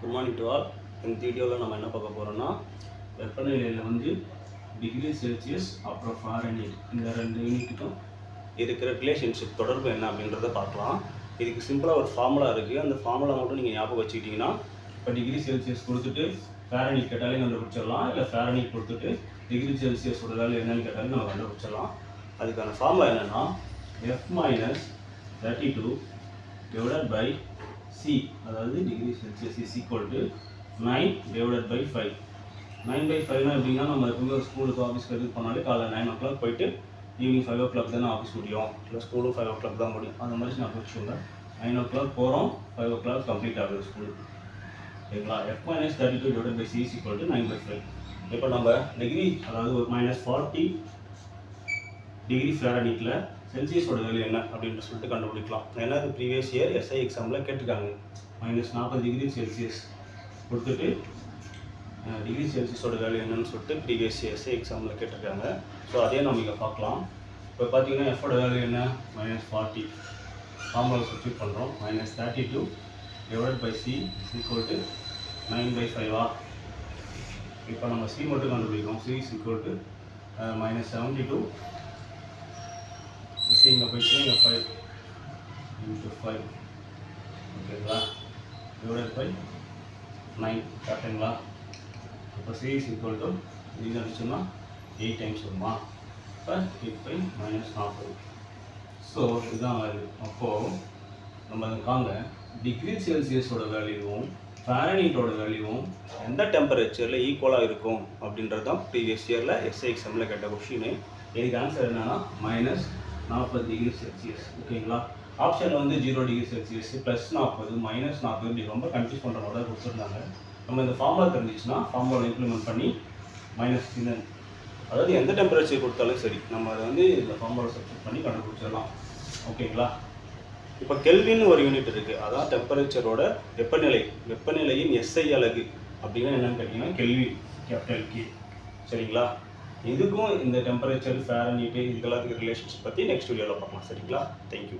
Good morning to all இந்த வீடியோவில் நம்ம என்ன பார்க்க போகிறோம்னா வெப்பநிலையில் வந்து டிகிரி செல்சியஸ் அப்புறம் ஃபாரன்ஹீட் இந்த ரெண்டு யூனிட்டுக்கும் இருக்கிற ரிலேஷன்ஷிப் தொடர்பு என்ன அப்படின்றத பார்க்கலாம். இதுக்கு சிம்பிளாக ஒரு ஃபார்முலா இருக்குது அந்த ஃபார்முலா மட்டும் நீங்கள் ஞாபகம் வச்சுக்கிட்டிங்கன்னா இப்போ டிகிரி செல்சியஸ் கொடுத்துட்டு ஃபேரனிட் கேட்டாலே கண்டுபிடிச்சிடலாம். இல்லை ஃபேரனிட் கொடுத்துட்டு டிகிரி செல்சியஸோட வேல்யூ என்னன்னு கேட்டாலும் நம்ம கண்டுபிடிச்சிடலாம். அதுக்கான ஃபார்முலா என்னென்னா F minus thirty two divided by C அதாவது degree Celsius is equal to nine divided by five nine by ஃபைவ்னா எப்படின்னா நம்ம எப்பவுமே ஸ்கூலுக்கு ஆஃபீஸ்க்கு இது போனாலே காலைல நைன் ஓ கிளாக் போயிட்டு ஈவினிங் ஃபைவ் ஓ கிளாக் தானே ஆஃபீஸ் முடியும். இல்லை ஸ்கூலும் ஃபைவ் ஓ கிளாக் தான் முடியும். அந்த மாதிரி நான் வச்சுக்கோங்க நைன் ஓ கிளாக் போகிறோம் ஃபைவ் ஓ கிளாக் கம்ப்ளீட் ஆகுது ஸ்கூல் ஓகேங்களா? F minus thirty two divide by C is equal to nine by five இப்போ நம்ம டிகிரி அதாவது ஒரு மைனஸ் ஃபார்ட்டி டிகிரி ஃபேரனிக்கில் செல்சியஸோட வேல்யூ என்ன அப்படின்னு சொல்லிட்டு கண்டுபிடிக்கலாம். ஏன்னா அது ப்ரீவியஸ் இயர் எஸ்ஐ எக்ஸாமில் கேட்டிருக்காங்க மைனஸ் நாற்பது டிகிரி செல்சியஸ் கொடுத்துட்டு டிகிரி செல்சியஸோட வேல்யூ என்னன்னு சொல்லிட்டு ப்ரீவியஸ் இயர் எஸ்ஐ எக்ஸாமில் கேட்டிருக்காங்க. ஸோ அதே நம்ம இங்கே பார்க்கலாம். இப்போ பார்த்தீங்கன்னா எஃபோட வேல்யூ என்ன? மைனஸ் ஃபார்ட்டி ஃபார்முலா சப்ஸ்டியூட் பண்ணுறோம் minus thirty two divide by C equal to nine by ஃபைவா இப்போ நம்ம சி மட்டும் கண்டுபிடிக்கிறோம். C is equal to minus seventy two C இங்கே போயிட்டு இங்கே ஃபைவ் இன்ட்டு ஃபைவ் ஓகேங்களா டிவைட் பை நைன் கரெக்டுங்களா இப்போ சி இஸ் ஈக்குவல் டு இது நினச்சோம்னா எயிட் டைம்ஸ் வருமா இப்போ எயிட் பை மைனஸ் நாற்பது ஸோ இதுதான் வேல்யூ அப்போது நம்ம காங்க டிகிரி செல்சியஸோட வேல்யூவும் ஃபேரனீட்டோட வேல்யூவும் எந்த டெம்பரேச்சரில் ஈக்குவலாக இருக்கும் அப்படின்றது தான் ப்ரீவியஸ் இயரில் எஸ்ஐ எக்ஸாமில் கேட்ட கொஷினு இதுக்கு ஆன்சர் என்னென்னா மைனஸ் நாற்பது டிகிரி செல்சியஸ் ஓகேங்களா ஆப்ஷன் வந்து ஜீரோ டிகிரி செல்சியஸ் ப்ளஸ் நாற்பது மைனஸ் நாற்பது இப்படி ரொம்ப கன்ஃபியூஸ் பண்ணுற மாதிரி தான் கொடுத்துருந்தாங்க. நம்ம இந்த ஃபார்முலா தெரிஞ்சிச்சுன்னா ஃபார்முலா இம்ப்ளிமெண்ட் பண்ணி மைனஸ் சின்ன அதாவது எந்த டெம்பரேச்சர் கொடுத்தாலும் சரி நம்ம அதை வந்து இந்த ஃபார்முலா சப்ஸ்டியூட் பண்ணி கண்டுபிடிச்சிடலாம். ஓகேங்களா இப்போ கெல்வின் ஒரு யூனிட் இருக்குது அதான் டெம்பரேச்சரோட வெப்பநிலை வெப்பநிலையின் எஸ்ஐ அலகு அப்படின்னா என்னென்னு கேட்டிங்கன்னா கெல்வி கேபிட்டல் கே சரிங்களா? இதுக்கும் இந்த டெம்பரேச்சர் ஃபேரனீட்டு இதுக்கெல்லாத்துக்கு ரிலேஷன்ஸ் பற்றி நெக்ஸ்ட் வீடியோவில் பார்க்கலாம். சரிங்களா? தேங்க்யூ